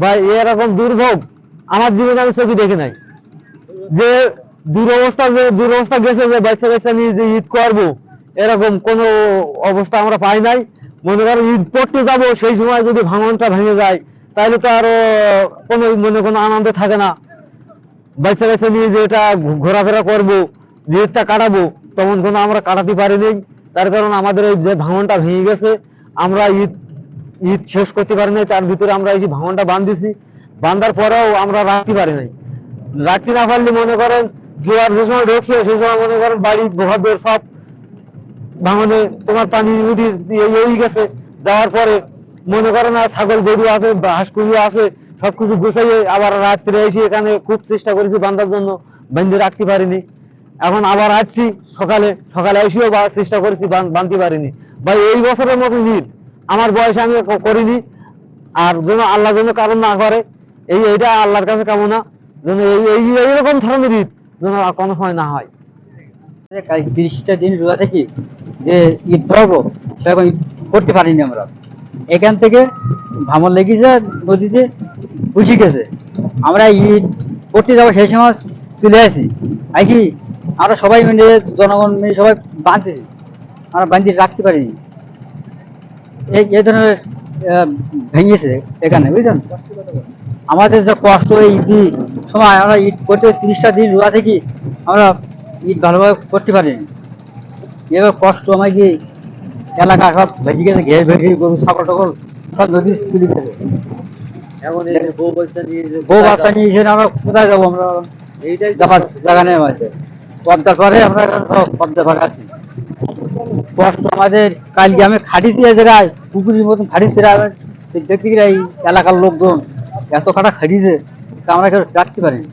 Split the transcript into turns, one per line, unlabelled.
ভাই এরকম দুর্ভোগ আমার জীবনে আমি চোখে দেখি নাই। যে দুরবস্থা যে দুরবস্থা গেছে যে বাচ্চা বাচ্চা নিয়ে যে ঈদ করব, এরকম কোনো অবস্থা আমরা পাই নাই। মনে করো ঈদ পড়তে যাব, সেই সময় যদি ভাঙনটা ভেঙে যায়, তাহলে তো আরও কোনো মনে কোনো আনন্দ থাকে না। বাচ্চা বাচ্চা নিয়ে যে এটা ঘোরাফেরা করব, যে ঈদটা কাটাবো তখন কোনো আমরা কাটাতে পারিনি তার কারণ আমাদের এই যে ভাঙনটা ভেঙে গেছে, আমরা ঈদ ঈদ শেষ করতে পারি নাই, তার ভিতরে আমরা এই যে ভাঙনটা বাঁধতেছি বাঁধার পরেও আমরা রাখতে পারি নাই। রাখতে না পারলে মনে করেন জোয়ার যে সময় ঢুকছে সেই সময় মনে করেন বাড়ি ঘর সব ভাঙনে তোমার পানি উঠি এই গেছে। যাওয়ার পরে মনে করেন আর ছাগল, গরু আছে, হাঁস কুড়ি আছে, সবকিছু গুছাইয়ে আবার রাত্রে এসে এখানে খুব চেষ্টা করেছি বান্ধার জন্য বান্ধে রাখতে পারিনি। এখন আবার আসছি সকালে সকালে এসেও চেষ্টা করেছি বাঁধতে পারিনি। ভাই, এই বছরের মতো ঈদ। আমার বয়সে আমি করিনি। আর যেন আল্লাহ যেন কারণ না করে, এই এইটা আল্লাহর কাছে কামনা। যেন এই এই এইরকম ধরনের ঈদ যেন কোনো সময় না হয়।
তিরিশটা দিন রোজা থাকি, যে ঈদ পড়ব সেরকম করতে পারিনি আমরা। এখান থেকে ভামর লেগেছে, নদীতে বুঝে গেছে। আমরা ঈদ করতে যাব সেই সময় চলে আসি। আসি আমরা সবাই মিলে জনগণ মিলে সবাই বাঁধতেছি। আমরা বাঁধতে রাখতে পারিনি। এই এই ধরনের ভেঙেছে এখানে বুঝলেন আমাদের যে কষ্ট এই ঈদ সময় আমরা ঈদ করতে তিরিশটা দিন রোজা থাকি আমরা ঈদ ভালোভাবে করতে পারিনি এবার কষ্ট আমাকে এলাকা সব ভেজে গেছে ঘের ভেজে গরু ছাগল টাগল সব নদী তুলে গেছে।
এখন বউ বাচ্চা নিয়ে
বউ বাচ্চা নিয়ে এসে আমরা কোথায় যাব আমরা?
এইটাই
জায়গা নেই আমাদের। পদ্মা করে আমরা এখন সব পদ্মা ঘরে আছি। কষ্ট আমাদের। কালকে আমি খাটিছি এই জায়গায় পুকুরের মতন খাটিছি দেখতে গেলে এলাকার লোকজন এত খাটা খাটিয়েছে তা আমরা কেউ রাখতে পারিনি।